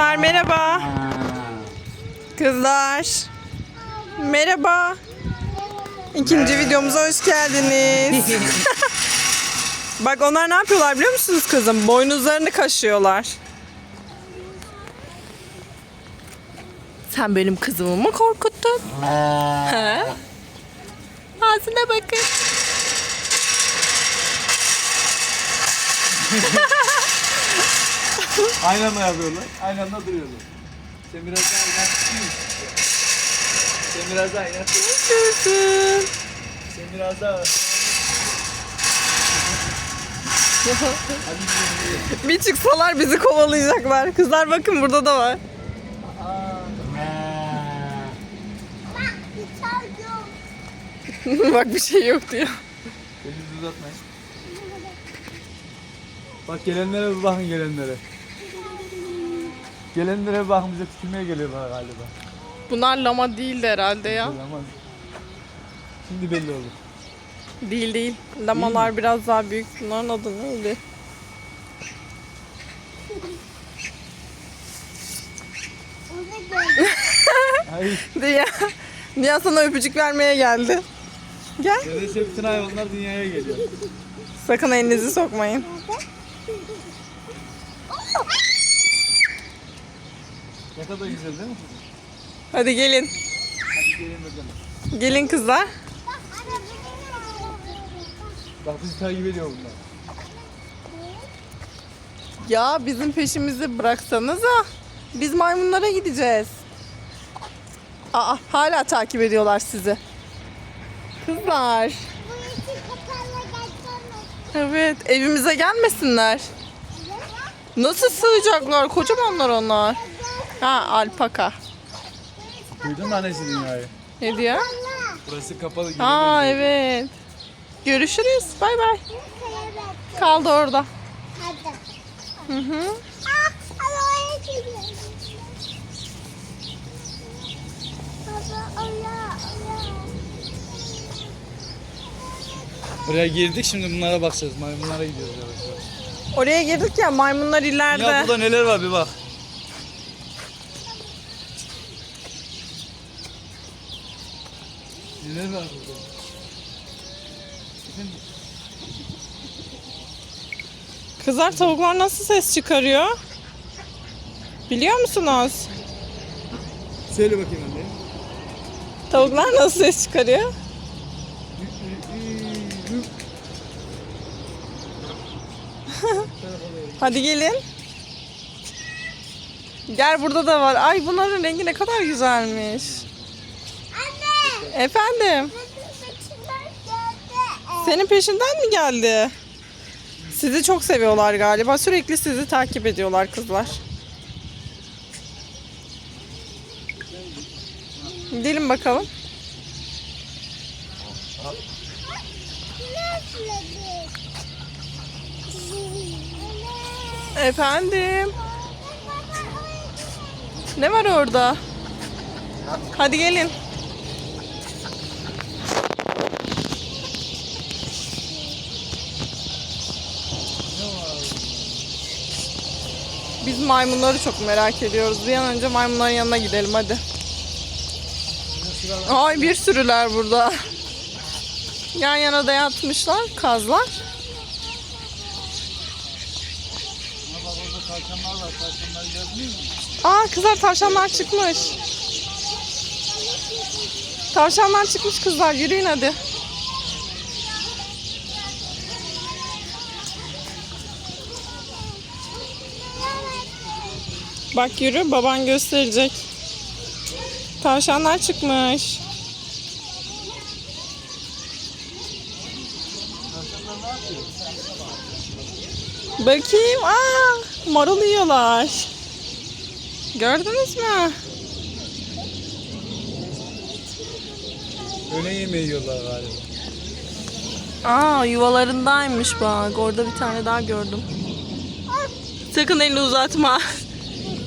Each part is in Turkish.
Kızlar merhaba. Kızlar. Merhaba. İkinci videomuza hoş geldiniz. Bak onlar ne yapıyorlar biliyor musunuz kızım? Boynuzlarını kaşıyorlar. Sen benim kızımı mı korkuttun? He? Ağzına bakın. Aynı anda yapıyorlar. Aynı anda duruyorlar. Sen biraz daha inat. Sen biraz daha inat. Kızım. Sen biraz daha. Hadi gidelim. Bir çıksalar bizi kovalayacaklar. Kızlar bakın burada da var. Bak bir şey yok diyor. Elinizi uzatmayın. Bak gelenlere bir bakın gelenlere. Gelenlere bize tükürmeye geliyorlar galiba. Bunlar lama değildi herhalde ya. Ama şimdi belli olur. Değil değil. Lamalar biraz daha büyük. Bunların adı neydi? Hayır. Diye. Niye sana öpücük vermeye geldi? Gel. Neredeyse bütün hayvanlar dünyaya geliyor. Sakın elinizi sokmayın. Ne kadar güzel değil mi? Hadi gelin. Hadi gelin bakalım. Gelin kızlar. Bak bizi takip ediyor bunlar. Ya bizim peşimizi bıraksanıza. Biz maymunlara gideceğiz. Aa hala takip ediyorlar sizi. Kızlar. Evet evimize gelmesinler. Nasıl sığacaklar? Kocamanlar onlar. Ha alpaka. Duydun mu annesi dünyayı? Ne diyor? Burası kapalı. Aa giremez. evet. Görüşürüz. Bay bay. Kaldı orada. Hı hı. Buraya girdik şimdi bunlara bakacağız. Maymunlara gidiyoruz yavaş yavaş. Oraya girdik ya maymunlar ileride. Ya burada neler var bir bak. Neler var burada? Efendim? Kızlar tavuklar nasıl ses çıkarıyor? Biliyor musunuz? Söyle bakayım anne. Tavuklar nasıl ses çıkarıyor? Hadi gelin. Gel burada da var. Ay bunların rengi ne kadar güzelmiş. Efendim. Senin peşinden mi geldi? Sizi çok seviyorlar galiba. Sürekli sizi takip ediyorlar kızlar. Gidelim bakalım. Efendim. Ne var orada? Hadi gelin. Maymunları çok merak ediyoruz. Bir an önce maymunların yanına gidelim hadi. Ay bir sürüler burada. Yan yana da yatmışlar kazlar. Aa kızlar tavşanlar çıkmış. Tavşanlar çıkmış kızlar yürüyün hadi. Bak yürü baban gösterecek. Tavşanlar çıkmış. Bakayım. Aa, marul yiyorlar. Gördünüz mü? Öğle yemeği yiyorlar galiba. Aa yuvalarındaymış bak. Orada bir tane daha gördüm. Sakın elini uzatma.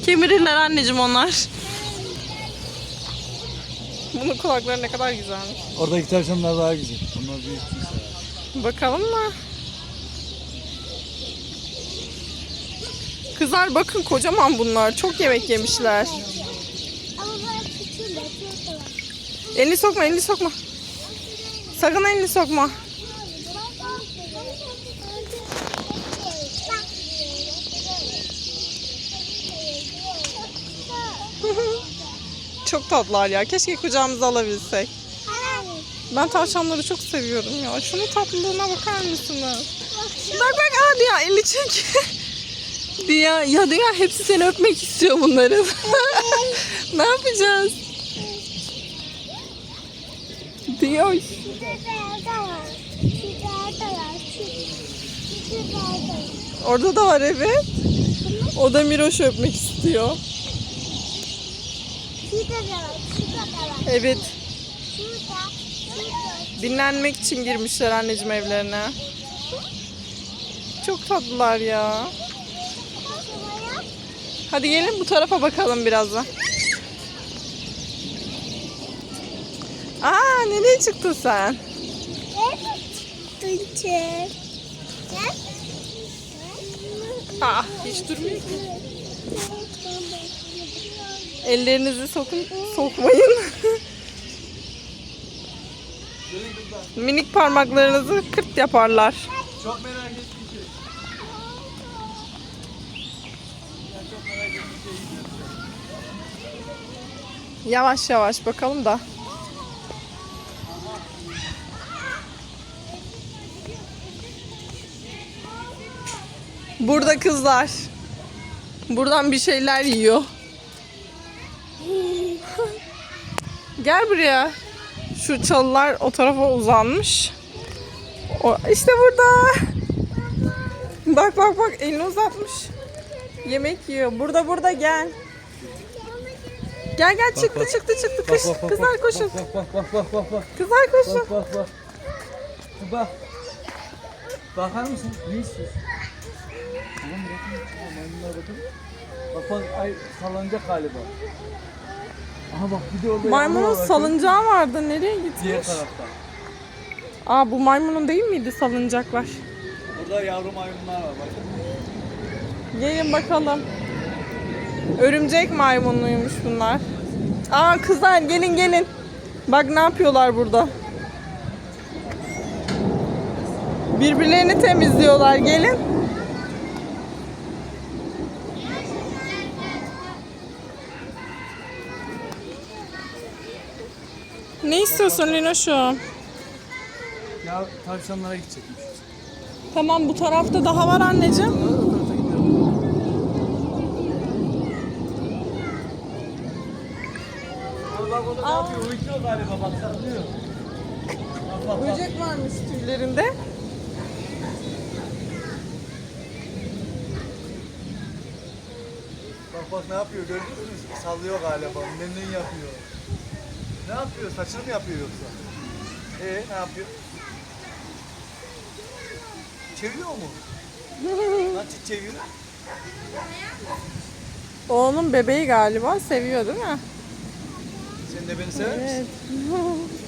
Kemirirler anneciğim onlar. Bunun kulakları ne kadar güzelmiş. Oradaki tavşanlar daha güzel. Onlar büyük kimse. Bakalım mı? Kızlar bakın kocaman bunlar. Çok yemek yemişler. Elini sokma, elini sokma. Sakın elini sokma. Çok tatlılar ya. Keşke kucağımıza alabilsek. Ben tavşanları çok seviyorum ya. Şunun tatlılığına bakar mısınız? Bak bak aa Diya elini çek. Diya ya Diya hepsi seni öpmek istiyor bunların. ne yapacağız? Diya orada da var evet. O da Miroş'u öpmek istiyor. Evet. Dinlenmek için girmişler anneciğim evlerine. Çok tatlılar ya. Hadi gelin bu tarafa bakalım birazdan. Aa nereye çıktın sen? Ah hiç durmuyor ki. Ellerinizi sokun, sokmayın. Minik parmaklarınızı kırt yaparlar. Çok merak ettiğim şey. Çok merak. Yavaş yavaş bakalım da. Burada kızlar. Buradan bir şeyler yiyor. Gel buraya. Şu çalılar o tarafa uzanmış. O, işte burada. Bak bak bak elini uzatmış. Yemek yiyor. Burada burada gel. Gel gel çıktı çıktı çıktı. Kış, kızlar koşun. Bak bak bak bak bak bak. Kızlar koşun. Bak bak bak. Bak. Bakar mısın? Ne istiyorsun? Tamam bakın. Bak bak ay sallanacak galiba. Aha bak bir de orada Maymunun yavru var. salıncağı vardı. Nereye Diğer gitmiş? tarafta. Aa bu maymunun değil miydi salıncaklar? Burada yavru maymunlar var bakın. Gelin bakalım. Örümcek maymunluymuş bunlar. Aa kızlar gelin gelin. Bak ne yapıyorlar burada. Birbirlerini temizliyorlar. Gelin. Ne istiyorsun Linoş'um? Ya tavşanlara gidecekmiş. Tamam bu tarafta daha var anneciğim. Bak ne yapıyor? Uyuyor galiba bak sallıyor. Bak bak bak. Böcek varmış tüylerinde. Bak bak ne yapıyor gördünüz mü? Sallıyor galiba. Memnun yapıyor. Ne yapıyor? Saçını mı yapıyor yoksa? Ee ne yapıyor? Çeviriyor mu? Nasıl çeviriyor? O onun bebeği galiba. Seviyor değil mi? Sen de beni sever misin? Evet.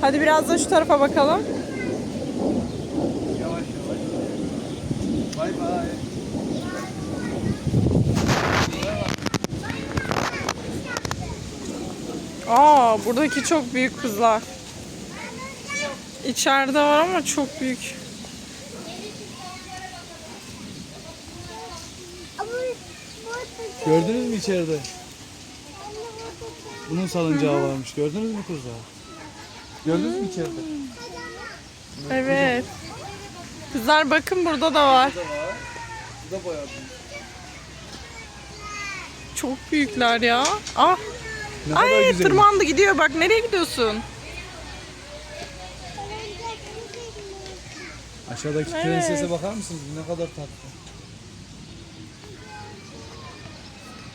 Hadi biraz da şu tarafa bakalım. Yavaş yavaş. Bay bay. Aa, buradaki çok büyük kızlar. İçeride var ama çok büyük. Gördünüz mü içeride? Bunun salıncağı varmış. Gördünüz mü kızlar? Gördünüz mü içeride? Evet. Kızlar bakın burada da var. Burada var. Burada. Çok büyükler ya. Ah, Ne kadar ay güzel. tırmandı gidiyor bak. Nereye gidiyorsun? Aşağıdaki Evet. prensese bakar mısınız? Ne kadar tatlı.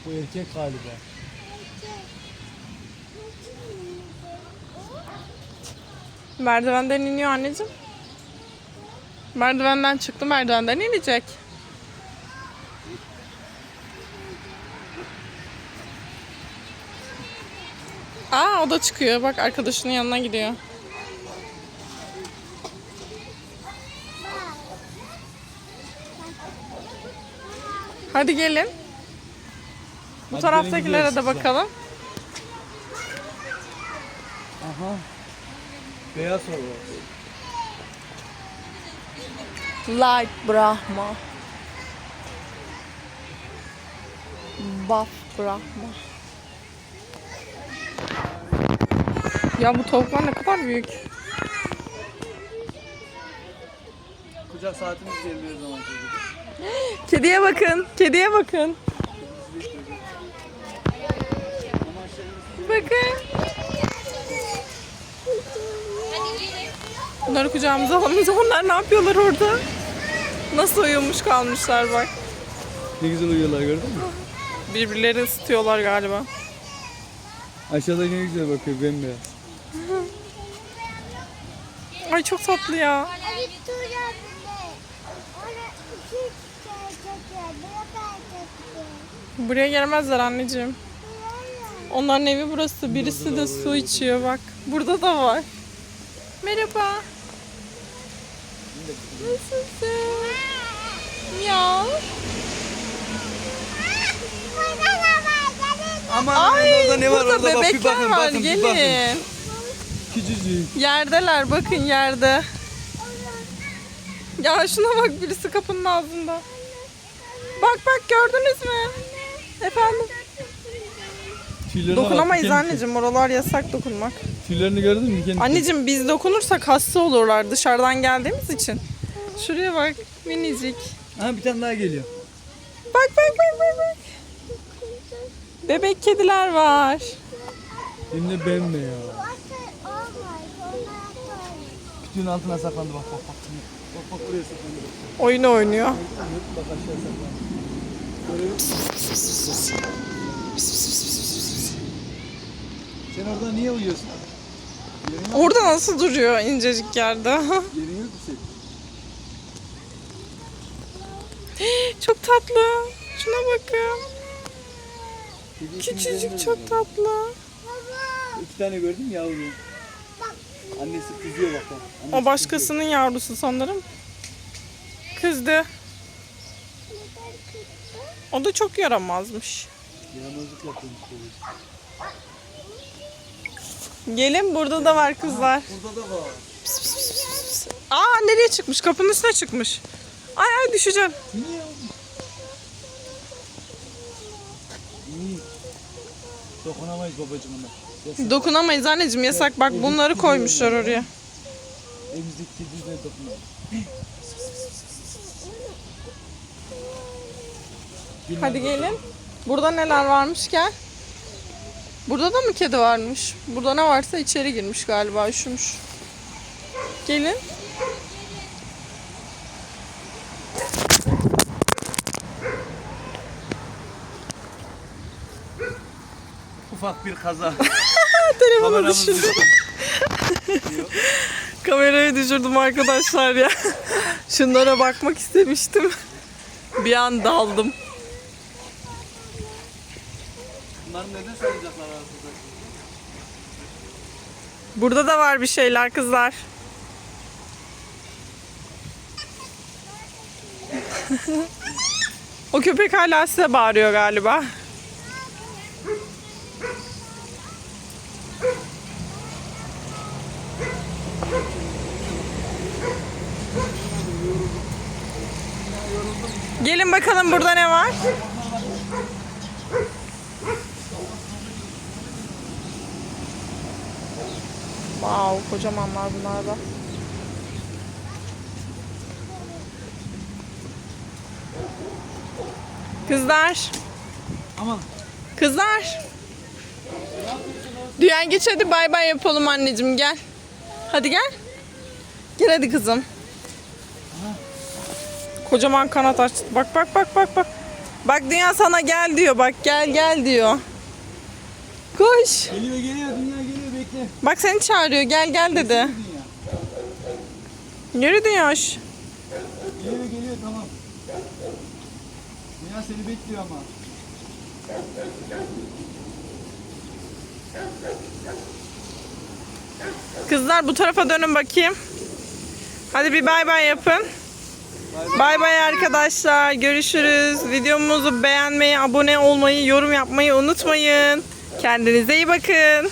Bu erkek galiba. Merdivenden iniyor anneciğim. Merdivenden çıktı, merdivenden inecek. o da çıkıyor. Bak arkadaşının yanına gidiyor. Hadi gelin. Bu Hadi taraftakilere de bakalım. Aha. Beyaz olur. Light Brahma. Buff Brahma. Ya bu tavuklar ne kadar büyük. Kucak saatimiz geliyor zaman. Kediye bakın. Kediye bakın. Bakın. Bunları kucağımıza alamayız. Onlar ne yapıyorlar orada? Nasıl uyumuş kalmışlar bak. Ne güzel uyuyorlar gördün mü? Birbirlerini ısıtıyorlar galiba. Aşağıda ne güzel bakıyor bembeyaz. Ay çok tatlı ya. Buraya gelmezler anneciğim. Onların evi burası. Birisi de su içiyor bak. Burada da var. Merhaba. Nasılsın? Miyav. Aman Ay orada ne var orada bak bir bebekler bakın var bakın bir bakın. Küçücük. Yerdeler bakın yerde. Ya şuna bak birisi kapının ağzında. Bak bak gördünüz mü? Efendim? Tüylerine bak, Dokunamayız diken. anneciğim. Oralar yasak dokunmak. Tüylerini gördün mü? Diken. Anneciğim biz dokunursak hasta olurlar dışarıdan geldiğimiz için. Şuraya bak minicik. Aha bir tane daha geliyor. Bak bak bak bak bak. Bebek kediler var. Hem de bembeyaz. Kütüğün altına saklandı bak bak bak. Bak bak oraya saklandı. Oyun oynuyor. Bak aşağı saklandı. Sen orada niye uyuyorsun? Yerin Orada nasıl duruyor incecik yerde? yerin yok mu senin? çok tatlı. Şuna bakın. Küçücük çok tatlı. İki tane gördün mü yavru? Annesi kızıyor bak. Annesi O başkasının yavrusu sanırım. Kızdı. O da çok yaramazmış. kızıyor. Yaramazlık yapıyormuş. Gelin burada da var kızlar. Burada da var. Aa nereye çıkmış? Kapının üstüne çıkmış. Ay ay düşeceğim. Niye. Dokunamayız babacığım ona. Dokunamayız anneciğim yasak. Bak bunları koymuşlar oraya. Evimizdeki kediyle dokunamayız. Hadi gelin. Burada neler varmış gel. Burada da mı kedi varmış? Burada ne varsa içeri girmiş galiba üşümüş. Gelin. Ufak bir kaza. Telefonu Kameramız düşürdüm. Kamerayı düşürdüm arkadaşlar ya. Şunlara bakmak istemiştim. Bir an daldım. Bunları neden saracaklar arasında? Burada da var bir şeyler kızlar. o köpek hala size bağırıyor galiba. Gelin bakalım burada ne var? Wow, kocamanlar bunlar da. Kızlar, Aman. kızlar. Düyen geç hadi bay bay yapalım anneciğim gel. Hadi gel. Gel hadi kızım. Kocaman kanat açtı. Bak bak bak bak bak. Bak dünya sana gel diyor. Bak gel gel diyor. Koş. Geliyor geliyor dünya geliyor bekle. Bak seni çağırıyor. Gel gel dedi. Yürü dünya. Geliyor geliyor tamam. Dünya seni bekliyor ama. Kızlar bu tarafa dönün bakayım. Hadi bir bay bay yapın. Bay bay arkadaşlar. Görüşürüz. Videomuzu beğenmeyi, abone olmayı, yorum yapmayı unutmayın. Kendinize iyi bakın.